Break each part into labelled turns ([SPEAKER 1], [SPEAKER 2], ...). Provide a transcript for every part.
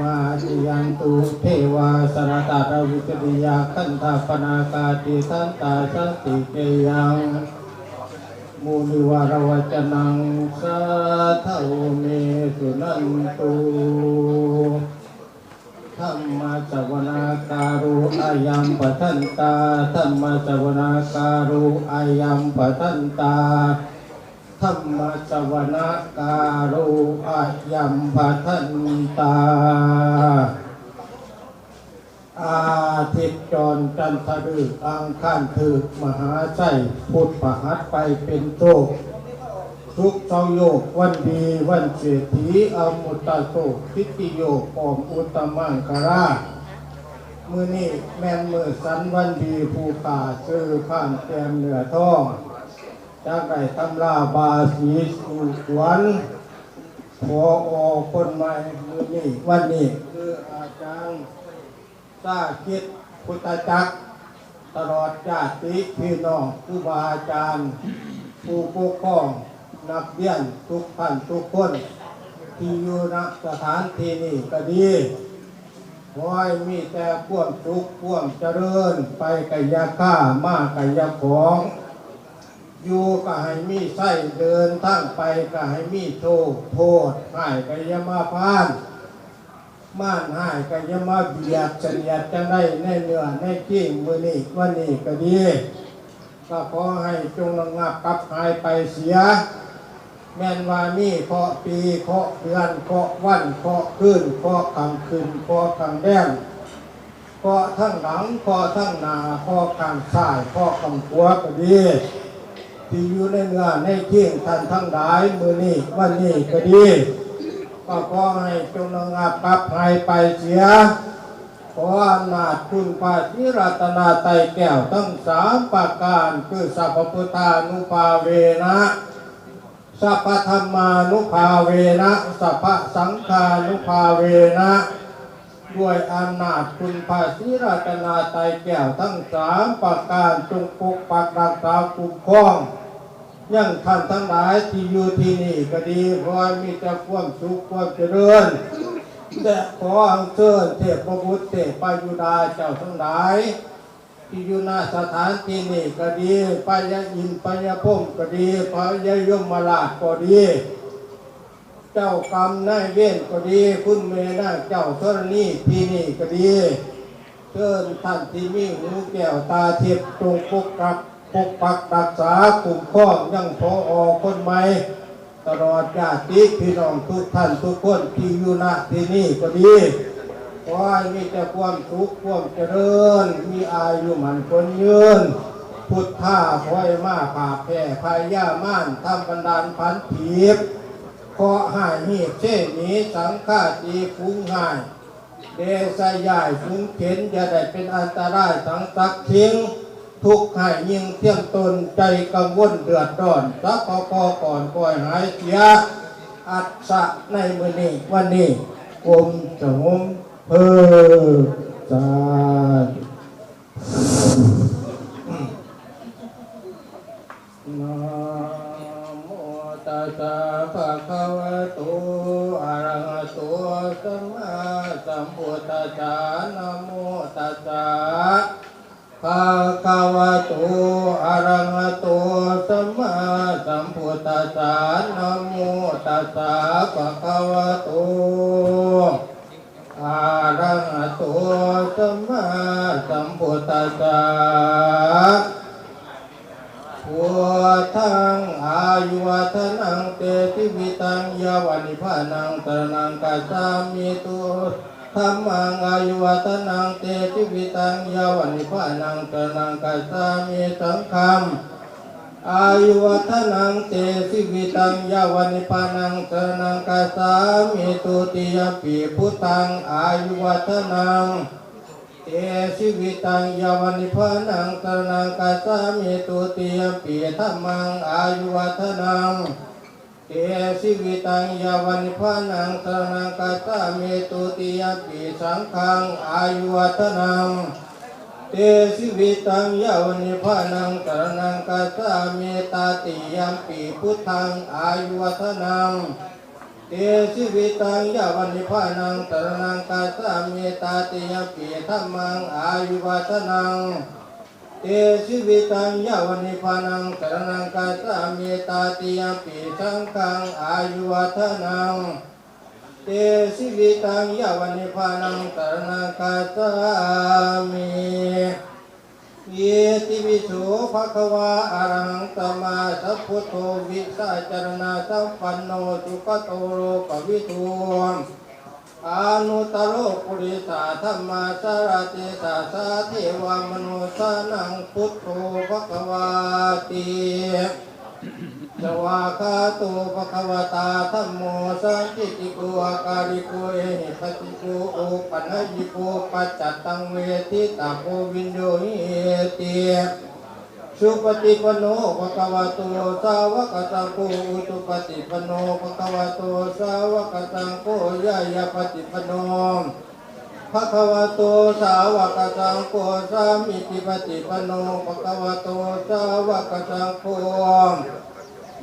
[SPEAKER 1] มาจิยังตุเทวาสรตารวิจริยาขันธาปนากาติทันตาสติเกยังมูนิวารวจนังสาทาเมสุนันตุธรรมสวนาการุอายัมปะทันตาธรรมสวนาการุอายัมปะทันตา ธรรมสวนการุอายัมปะทันตา อาทิตย์จรจันทรึกอังคารถึกมหาไส้พุทธประหัสไปเป็นโชคทุกเสาโยกวันดีวันเศรษฐีอมุตตะโศกทิติโยกอมอุตมังคารามือนี้แม่นมือสันวันดีภูกาซื้อข้ามแกมเหนือท่อง จากไก่ตำราบาสีสุสวนพออคนใหม่มือนี้วันนี้คืออาจารย์สาคิดพุทธจักร ตลอดญาติพี่น้องครูบาอาจารย์ผู้ปกครองนักเรียนทุกท่านทุกคน ที่อยู่ณสถานที่นี้ก็ดีขอให้มีแต่พ่วงสุขพ่วงเจริญไปกัยาค่ามากกัยาของ อยู่ก็ให้มีไส้เดินทั้งไปก็ให้มีโทษโทษหายกับยามาพานม่านหายก็จะมาเบียดเสียดจังได้ในเนื้อในกิ้งมือนี้วันนี้ก็ดีก็ขอให้จงระงับกับหายไปเสีย แม่นว่ามีเคาะปีเคาะเดือนเคาะวันเคาะคืนเคาะกลางคืนเคาะกลางแดนเคาะทั้งหลังเคาะทั้งหน้าเคาะข้างซ้ายเคาะข้างขวาก็ดี ที่อยู่ในเนื้อในเที่ยงท่านทั้งหลายมือนี้วันนี้ก็ดี ก็ขอให้จงระงับปรับภัยไปเสีย ขออำนาจคุณพระทิรัตนาไตแก้วทั้งสามประการคือสัพพพุทธานุภาเวนะสัพพธรรมานุภาเวนะสัพพสังฆานุภาเวนะ ด้วยอำนาจคุณพระทิรัตนาไตแก้วทั้งสามประการจงปกปักรักษาคุ้มครองยังท่านทั้งหลายที่อยู่ที่นี่ก็ดีขอให้มีแต่ความสุขความเจริญและขออัญเชิญเทพพระพุทธเทพปายุดาเจ้าทั้งหลายที่อยู่ณสถานที่นี่ก็ดีปายาอินปายาพมก็ดีปายายมมาลาก็ดี เจ้ากรรมนายเวรก็ดี คุณเมนาเจ้าธรณีที่นี่ก็ดีเชิญท่านที่มีหูแก้วตาเทียบจงปกปักปกปักรักษากลุ่มข้องยังพออคนใหม่ตลอดญาติพี่น้องทุกท่านทุกคนที่อยู่ณที่นี่ก็ดีขอให้มีแต่ความสุขความเจริญ มีอายุมันคนยืน พุทธาคอยมาป่าแผ่พายย่าม่านทำบันดาลพันถีบ ขอหายหีบเช่นนี้สังฆาตีฟุ้งหาย เดสยายฟุ้งเข็นจะได้เป็นอันตรายทั้งตักทิ้งทุกหายยิ่งเที่ยงตนใจกังวลเดือดร้อนสักพอพอก่อนก่อยหายเสีย อัศสะในมือนี้วันนี้กรมสงมเพอสาธุนะโมตั สะภะคะวะโตอะระหะโตสัมมาสัมพุทธัสสะนะโมตัสสะภะคะวะโตอะระหะโตสัมมาสัมพุทธัสสะนะโมตัสสะภะคะวะโตอะระหะโตสัมมาสัมพุทธัสสะพุทธัง อายุวัฒนังเตติวิตังยาวันิพานังตรนังกัสสามิตุธรรมังอายุวัตนังเตติวิตังยาวันิพานังตนังกัสสามิสังฆัมอายุวัฒนังเตติวิตังยาวันิพานังตนังกัสสามิตุติยปีพุทธังอายุวัฒนัง เตสิวิตังยาวันิพานังตนังกัสสามิตุติยปีธรรมังอายุวัฒนังเอสิวิตังยาวันิพานังสรนังกัสสามิตุติยปีสังฆังอายุวัฒนังเตสิวิตังยาวันิพานังสรนังกัสสามิตาติยมปีพุทธังอายุวัฒนัง เตเตสิวิตังยาวันิพานังตระนังกาสามีตาติยปีธรรมังอายุวัฒนังเตสิวิตังยาวันิพานังตระนังกาสามีตาติยปีสังฆังอายุวัฒนังเตสิวิตังยาวันิพานังตระนังกาสามี เยติวิโสภะคะวาอะระหังสัมมาสัพพุทโธวิสัจารณาสัมปันโนสุขโตโลกวิทูอนุตโรปุริสาธรรมาสารติสาสาเทวมนุสานังพุทโธภะคะวาติ สวากาโตภะคะวตาธัมโมสันติติโกอาการิโกเอหิปัสสิโกโอปัญญิโกปัจจัตังเวทิตาโกวินโยหิติสุปฏิปโนภะคะวะโตสาวกสังโฆอุตุปฏิปโนภะคะวะโตสาวกสังโฆยายาปฏิปโนภะคะวะโตสาวกสังโฆสามิติปฏิปโนภะคะวะโตสาวกสังโฆ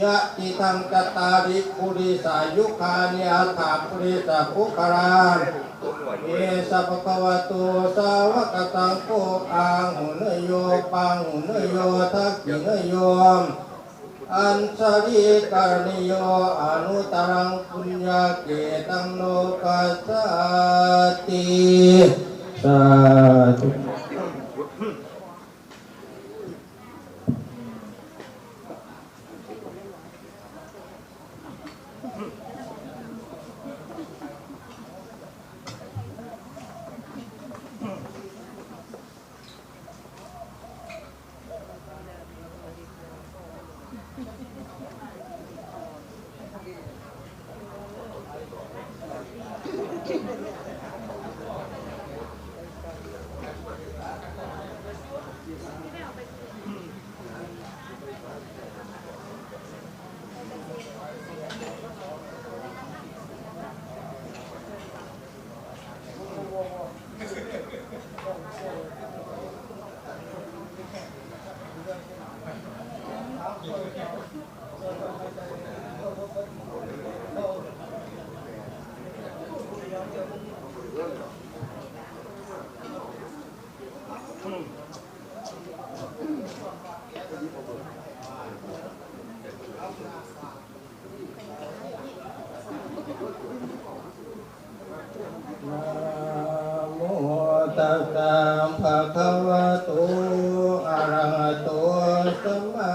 [SPEAKER 1] ยะติทังกตาริปุริสายุคานิอัฏฐาปุริสาภุคารานเอสะภะคะวะโตสาวกสังโฆอังหุนโยปังหุนโยทักขิเนโยอัญชลิกรณิโยอนุตรังปุญญาเกตังโลกัสสติสาธุ นะโมตัสสะภะคะวะโตอะระหะโตสัมมา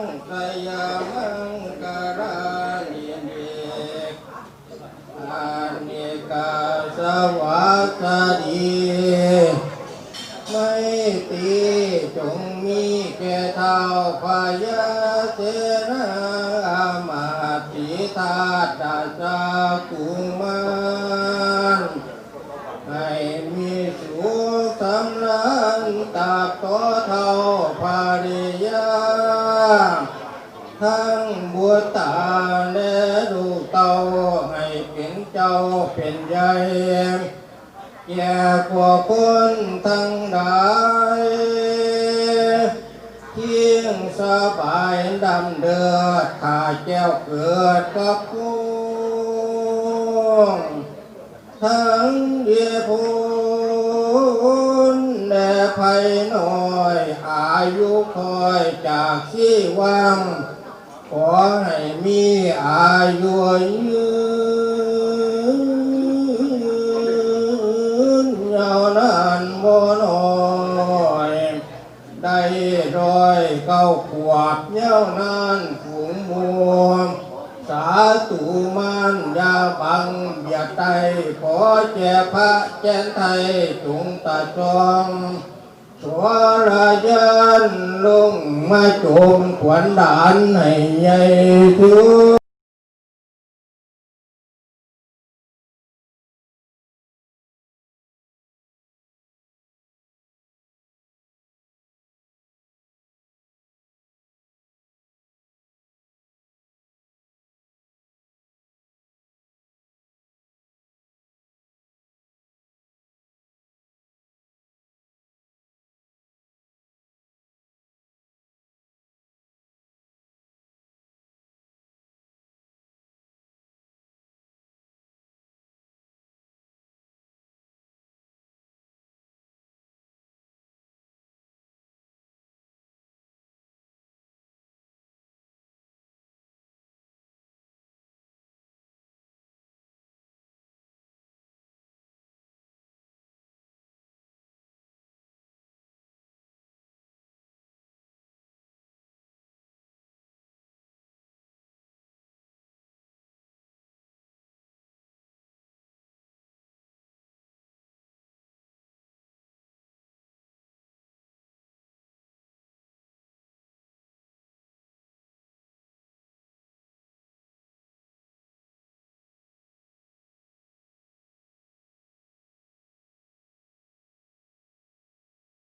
[SPEAKER 1] วังสยามังการานิเดกอานิกาสวัสดีไม่ตีจงมีแก่เท่าพยาเทนอามาติตาตาจากุมา ตาและลูกเต่าให้เป็นเจ้าเป็นใหญ่แก่กว่าคนทั้งหลายเที่ยงสบายดำเดือดขาแก้วเกิดกับพุงทั้งเดียพูนแด่ภัยน้อย อายุคอยจากที่วัง ขอให้มีอายุยืนยาวนานบ่น้อยได้ด้อยเก้าขวบยาวนานฝูงบัสาธุมันยาบังเบียดไตขอแจพระแจนไทยจงตาจอง xóa ra chân luôn mà chuồng quảnh đạn này nhảy thương